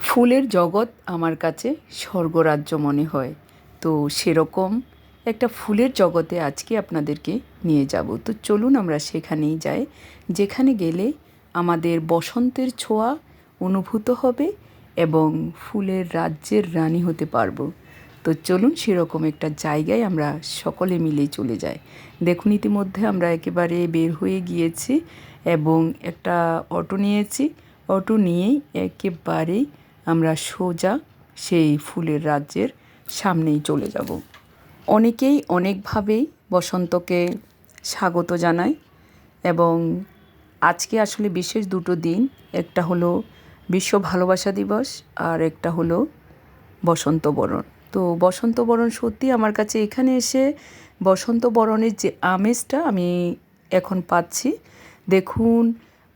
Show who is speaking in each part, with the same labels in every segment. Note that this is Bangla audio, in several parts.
Speaker 1: ফুলের জগৎ আমার কাছে স্বর্গরাজ্য মনে হয়। তো সেরকম একটা ফুলের জগতে আজকে আপনাদেরকে নিয়ে যাব। তো চলুন আমরা সেখানেই যাই। যেখানে গেলে আমাদের বসন্তের ছোঁয়া অনুভূত হবে এবং ফুলের রাজ্যের রানী হতে পারব। তো চলুন সেরকম একটা জায়গায় আমরা সকলে মিলে চলে যাই। দেখুন ইতিমধ্যে আমরা একেবারে বের হয়ে গিয়েছি এবং একটা অটো নিয়েছি। অটো নিয়েই একেবারেই আমরা সোজা সেই ফুলের রাজ্যের সামনেই চলে যাব। অনেকেই অনেকভাবেই বসন্তকে স্বাগত জানায় এবং আজকে আসলে বিশেষ দুটো দিন, একটা হলো বিশ্ব ভালোবাসা দিবস আর একটা হলো বসন্ত বরণ। তো বসন্ত বরণ সত্যি আমার কাছে এখানে এসে বসন্ত বরণের যে আমেজটা আমি এখন পাচ্ছি। দেখুন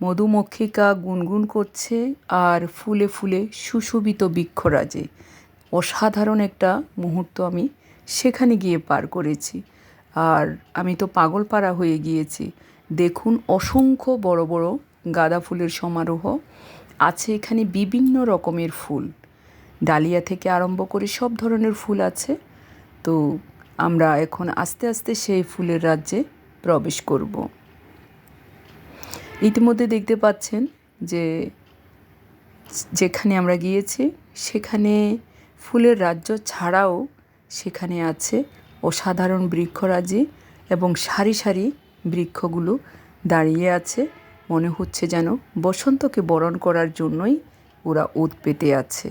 Speaker 1: মধুমক্ষিকা গুনগুন করছে আর ফুলে ফুলে সুশোভিত বৃক্ষরাজে। অসাধারণ একটা মুহূর্ত আমি সেখানে গিয়ে পার করেছি। আর আমি তো পাগলপাড়া হয়ে গিয়েছি। দেখুন অসংখ্য বড় বড় গাঁদা ফুলের সমারোহ। আছে এখানে বিভিন্ন রকমের ফুল। ডালিয়া থেকে আরম্ভ করে সব ধরনের ফুল আছে। তো আমরা এখন আস্তে আস্তে সেই ফুলের রাজ্যে প্রবেশ করব। ইতিমধ্যে দেখতে পাচ্ছেন যে যেখানে আমরা গিয়েছি, সেখানে ফুলের রাজ্য ছাড়াও সেখানে আছে অসাধারণ বৃক্ষরাজি এবং সারি সারি বৃক্ষগুলো দাঁড়িয়ে আছে। মনে হচ্ছে যেন বসন্তকে বরণ করার জন্যই ওরা ওত পেতে আছে।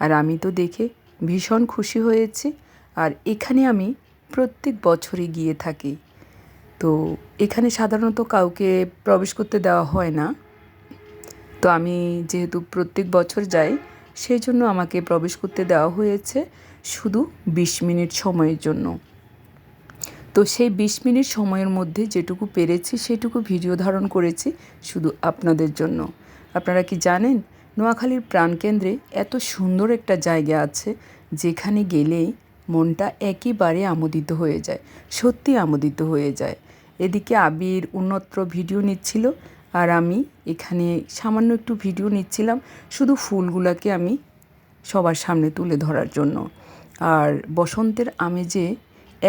Speaker 1: আর আমি তো দেখে ভীষণ খুশি হয়েছি। আর এখানে আমি প্রত্যেক বছরই গিয়ে থাকি। তো এখানে সাধারণত কাউকে প্রবেশ করতে দেওয়া হয় না। তো আমি যেহেতু প্রত্যেক বছর যাই সেই জন্য আমাকে প্রবেশ করতে দেওয়া হয়েছে শুধু বিশ মিনিট সময়ের জন্য। তো সেই বিশ মিনিট সময়ের মধ্যে যেটুকু পেরেছি, সেটুকু ভিডিও ধারণ করেছি শুধু আপনাদের জন্য। আপনারা কি জানেন, নোয়াখালীর প্রাণকেন্দ্রে এত সুন্দর একটা জায়গা আছে, যেখানে গেলেই মনটা একেবারে আমোদিত হয়ে যায় সত্যি আমোদিত হয়ে যায়। এদিকে আবির অন্যত্র ভিডিও নিচ্ছিল আর আমি এখানে সামান্য একটু ভিডিও নিচ্ছিলাম শুধু ফুলগুলোকে আমি সবার সামনে তুলে ধরার জন্য। আর বসন্তের আমেজে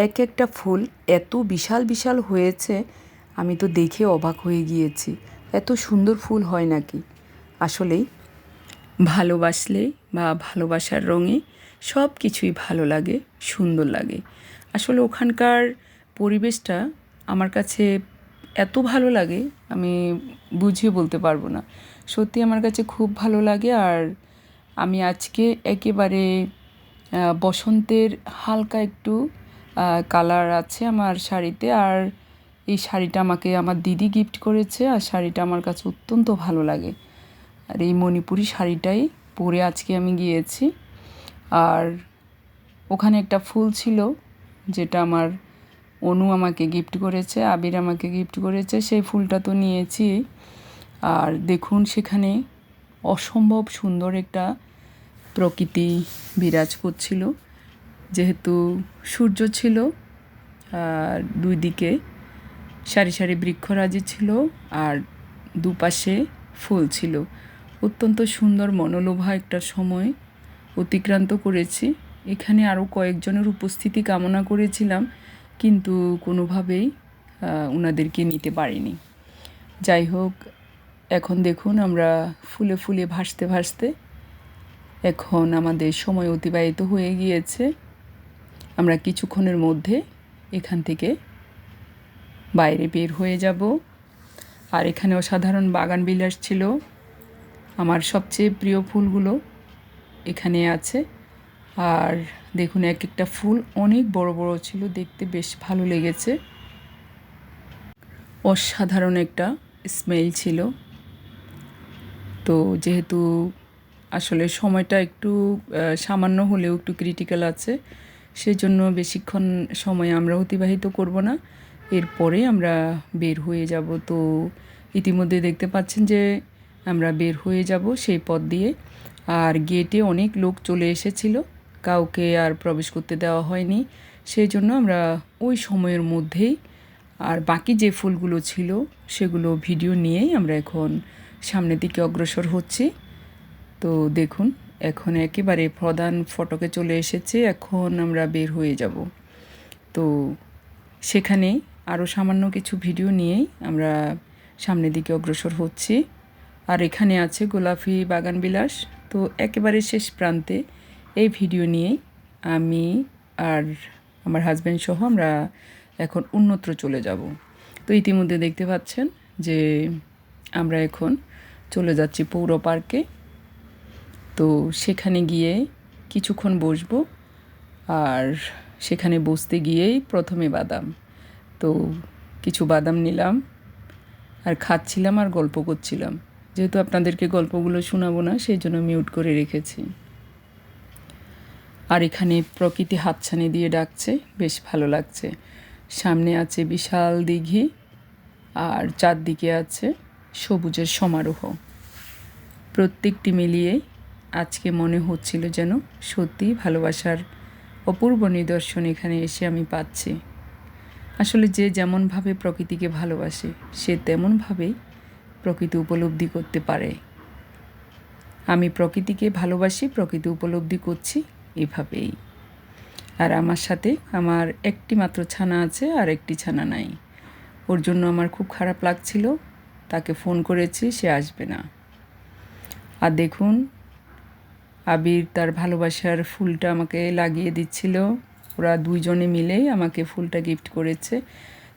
Speaker 1: এক একটা ফুল এত বিশাল বিশাল হয়েছে, আমি তো দেখে অবাক হয়ে গিয়েছি, এত সুন্দর ফুল হয় নাকি? আসলেই ভালোবাসলে বা ভালোবাসার রঙে সব কিছুই ভালো লাগে, সুন্দর লাগে। আসলে ওখানকার পরিবেশটা আমার কাছে এত ভালো লাগে, আমি বুঝিয়ে বলতে পারব না। সত্যি আমার কাছে খুব ভালো লাগে আর আমি আজকে একেবারে বসন্তের হালকা একটু কালার আছে আমার শাড়িতে আর এই শাড়িটা আমাকে আমার দিদি গিফট করেছে আর শাড়িটা আমার কাছে অত্যন্ত ভালো লাগে। আর এই মণিপুরি শাড়িটাই পরে আজকে আমি গিয়েছি। আর ওখানে একটা ফুল ছিল যেটা আমার অনু আমাকে গিফট করেছে, আবির আমাকে গিফট করেছে, সেই ফুলটা তো নিয়েছি। আর দেখুন সেখানে অসম্ভব সুন্দর একটা প্রকৃতি বিরাজ করছিল। যেহেতু সূর্য ছিল, আর দুই দিকে সারি সারি বৃক্ষরাজি ছিল, আর দুপাশে ফুল ছিল। অত্যন্ত সুন্দর মনোলোভা একটা সময় অতিক্রান্ত করেছি। এখানে আরও কয়েকজনের উপস্থিতি কামনা করেছিলাম, কিন্তু কোনোভাবেই ওনাদেরকে নিতে পারিনি। যাই হোক, এখন দেখুন আমরা ফুলে ফুলে ভাসতে ভাসতে এখন আমাদের সময় অতিবাহিত হয়ে গিয়েছে। আমরা কিছুক্ষণের মধ্যে এখান থেকে বাইরে বের হয়ে যাব। আর এখানে অসাধারণ বাগান বিলাস ছিল। আমার সবচেয়ে প্রিয় ফুলগুলো এখানে আছে। আর দেখুন এক একটা ফুল অনেক বড় বড় ছিল, দেখতে বেশ ভালো লেগেছে। অসাধারণ একটা স্মেল ছিল। তো যেহেতু আসলে সময়টা একটু সামান্য হলেও একটু ক্রিটিক্যাল আছে, সেজন্য বেশিক্ষণ সময় আমরা অতিবাহিত করব না। এরপরে আমরা বের হয়ে যাব। তো ইতিমধ্যে দেখতে পাচ্ছেন যে আমরা বের হয়ে যাব সেই পথ দিয়ে। আর গেটে অনেক লোক চলে এসেছিল। কাউকে আর প্রবেশ করতে দেওয়া হয়নি। সেই জন্য আমরা ওই সময়ের মধ্যেই আর বাকি যে ফুলগুলো ছিল, সেগুলো ভিডিও নিয়েই আমরা এখন সামনের দিকে অগ্রসর হচ্ছি। তো দেখুন, এখন একেবারে প্রধান ফটকে চলে এসেছে। এখন আমরা বের হয়ে যাব। তো সেখানে আরও সামান্য কিছু ভিডিও নিয়েই আমরা সামনের দিকে অগ্রসর হচ্ছি। আর এখানে আছে গোলাপি বাগান বিলাস। তো একেবারে শেষ প্রান্তে এই ভিডিও নিয়েই আমি আর আমার হাজব্যান্ড সহ আমরা এখন অন্যত্র চলে যাব। তো ইতিমধ্যে দেখতে পাচ্ছেন যে আমরা এখন চলে যাচ্ছি পৌর পার্কে। তো সেখানে গিয়ে কিছুক্ষণ বসবো আর সেখানে বসতে গিয়েই প্রথমে বাদাম। তো কিছু বাদাম নিলাম আর খাচ্ছিলাম আর গল্প করছিলাম। যেহেতু আপনাদেরকে গল্পগুলো শোনাবো না, সেই জন্য মিউট করে রেখেছি। আর এখানে প্রকৃতি হাতছানি দিয়ে ডাকছে, বেশ ভালো লাগছে। সামনে আছে বিশাল দিঘি, আর চারদিকে আছে সবুজের সমারোহ। প্রত্যেকটি মিলিয়ে আজকে মনে হচ্ছিল যেন সত্যি ভালোবাসার অপূর্ব নিদর্শন এখানে এসে আমি পাচ্ছি। আসলে যে যেমনভাবে প্রকৃতিকে ভালোবাসে, সে তেমনভাবেই প্রকৃতি উপলব্ধি করতে পারে। আমি প্রকৃতিকে ভালোবাসি, প্রকৃতি উপলব্ধি করছি এভাবেই। আর আমার সাথে আমার একটি মাত্র ছানা আছে আর একটি ছানা নাই। ওর জন্য আমার খুব খারাপ লাগছিল, তাকে ফোন করেছি, সে আসবে না। আর দেখুন, আবির তার ভালোবাসার ফুলটা আমাকে লাগিয়ে দিচ্ছিল। ওরা দুইজনে মিলেই আমাকে ফুলটা গিফট করেছে।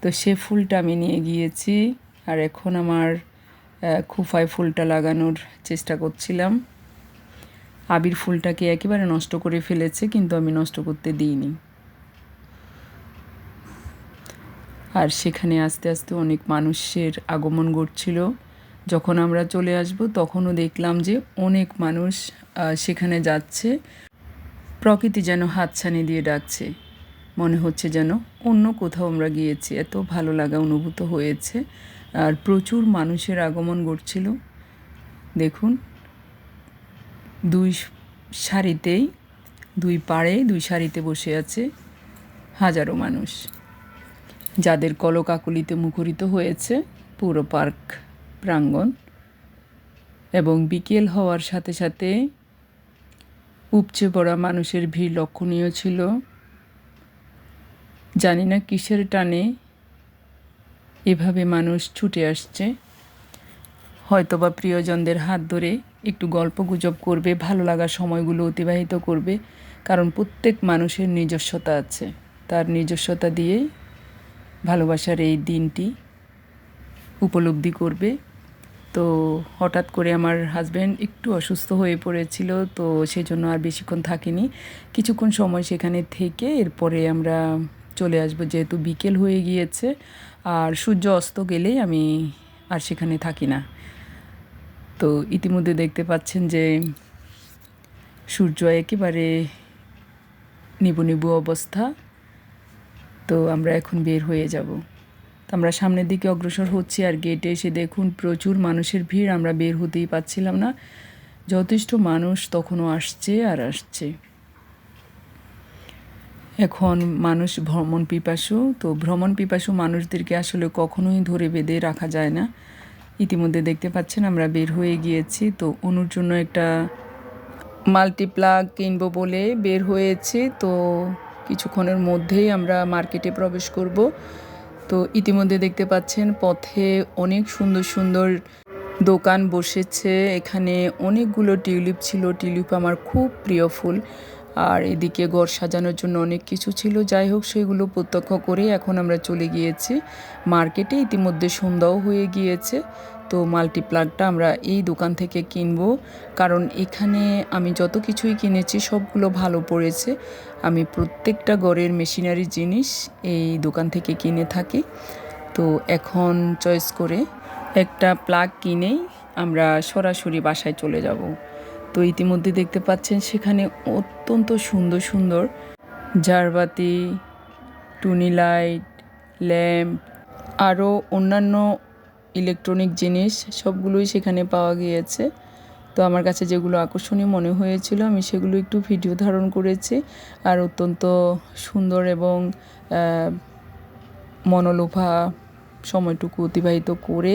Speaker 1: তো সে ফুলটা আমি নিয়ে গিয়েছি, আর এখন আমার খুফায় ফুলটা লাগানোর চেষ্টা করছিলাম। আবির ফুলটাকে একেবারে নষ্ট করে ফেলেছে, কিন্তু আমি নষ্ট করতে দিইনি। আর সেখানে আস্তে আস্তে অনেক মানুষের আগমন ঘটছিল। যখন আমরা চলে আসব, তখনও দেখলাম যে অনেক মানুষ সেখানে যাচ্ছে। প্রকৃতি যেন হাতছানি দিয়ে ডাকছে। মনে হচ্ছে যেন অন্য কোথাও আমরা গিয়েছি। এত ভালো লাগা অনুভূত হয়েছে। আর প্রচুর মানুষের আগমন ঘটছিল। দেখুন, দুই সারিতেই, দুই পাড়ে, দুই সারিতে বসে আছে হাজারো মানুষ। যাদের কলকাকুলিতে মুখরিত হয়েছে পুরো পার্ক প্রাঙ্গণ। এবং বিকেল হওয়ার সাথে সাথে উপচে পড়া মানুষের ভিড় লক্ষণীয় ছিল। জানি না কিসের টানে এভাবে মানুষ ছুটে আসছে। হয়তোবা প্রিয়জনদের হাত ধরে একটু গল্প গুজব করবে, ভালো লাগার সময়গুলো অতিবাহিত করবে, কারণ প্রত্যেক মানুষের নিজস্বতা আছে। তার নিজস্বতা দিয়েই ভালোবাসার এই দিনটি উপলব্ধি করবে। তো হঠাৎ করে আমার হাজব্যান্ড একটু অসুস্থ হয়ে পড়েছিল, তো সেজন্য আর বেশিক্ষণ থাকিনি। কিছুক্ষণ সময় সেখানে থেকে এরপরে আমরা চলে আসব, যেহেতু বিকেল হয়ে গিয়েছে। আর সূর্য অস্ত গেলেই আমি আর সেখানে থাকি না। তো ইতিমধ্যে দেখতে পাচ্ছেন যে সূর্য একেবারে নিবু নিবু অবস্থা। তো আমরা এখন বের হয়ে যাব। আমরা সামনের দিকে অগ্রসর হচ্ছি আর গেটে এসে দেখুন, প্রচুর মানুষের ভিড়। আমরা বের হতেই পাচ্ছিলাম না। যথেষ্ট মানুষ তখনও আসছে আর আসছে। এখন মানুষ ভ্রমণ পিপাসু, তো ভ্রমণ পিপাসু মানুষদেরকে আসলে কখনোই ধরে বেঁধে রাখা যায় না। ইতিমধ্যে দেখতে পাচ্ছেন আমরা বের হয়ে গিয়েছি, তো অনুর জন্য একটা মাল্টিপ্লাগ কিনবো বলে বের হয়েছি, তো কিছুক্ষণের মধ্যেই আমরা মার্কেটে প্রবেশ করব। তো ইতিমধ্যে দেখতে পাচ্ছেন পথে অনেক সুন্দর সুন্দর দোকান বসেছে, এখানে অনেকগুলো টিউলিপ ছিল, টিউলিপ আমার খুব প্রিয় ফুল। আর এদিকে ঘর সাজানোর জন্য অনেক কিছু ছিল। যাই হোক, সেগুলো প্রত্যক্ষ করে এখন আমরা চলে গিয়েছি। মার্কেটে ইতিমধ্যে সন্ধ্যাও হয়ে গিয়েছে। তো মাল্টিপ্লাগটা আমরা এই দোকান থেকে কিনব। কারণ এখানে আমি যত কিছুই কিনেছি, সবগুলো ভালো পড়েছে। আমি প্রত্যেকটা ঘরের মেশিনারি জিনিস এই দোকান থেকে কিনে থাকি। তো এখন চয়েস করে একটা প্লাগ কিনেই আমরা সরাসরি বাসায় চলে যাব। তো ইতিমধ্যে দেখতে পাচ্ছেন সেখানে অত্যন্ত সুন্দর সুন্দর ঝাড়বাতি টুনি লাইট, ল্যাম্প, আরও অন্যান্য ইলেকট্রনিক জিনিস সবগুলোই সেখানে পাওয়া গিয়েছে। তো আমার কাছে যেগুলো আকর্ষণীয় মনে হয়েছিল, আমি সেগুলো একটু ভিডিও ধারণ করেছি আর অত্যন্ত সুন্দর এবং মনোলোভা সময়টুকু অতিবাহিত করে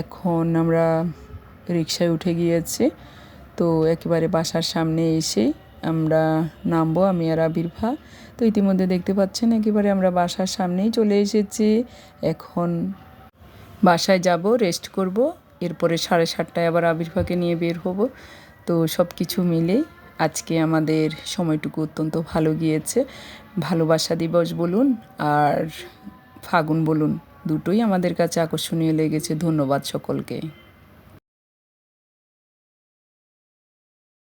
Speaker 1: এখন আমরা রিক্সায় উঠে গিয়েছি। তো একেবারে বাসার সামনে এসে আমরা নামবো, আমি আর আবির্ভা। তো ইতিমধ্যে দেখতে পাচ্ছেন, একেবারে আমরা বাসার সামনেই চলে এসেছি। এখন বাসায় যাব রেস্ট করব, এরপরে সাড়ে সাতটায় আবার আবির্ভাকে নিয়ে বের হব। তো সব কিছু মিলে আজকে আমাদের সময়টুকু অত্যন্ত ভালো গিয়েছে। ভালোবাসা দিবস বলুন আর ফাগুন বলুন, দুটোই আমাদের কাছে আকর্ষণীয় লেগেছে। ধন্যবাদ সকলকে।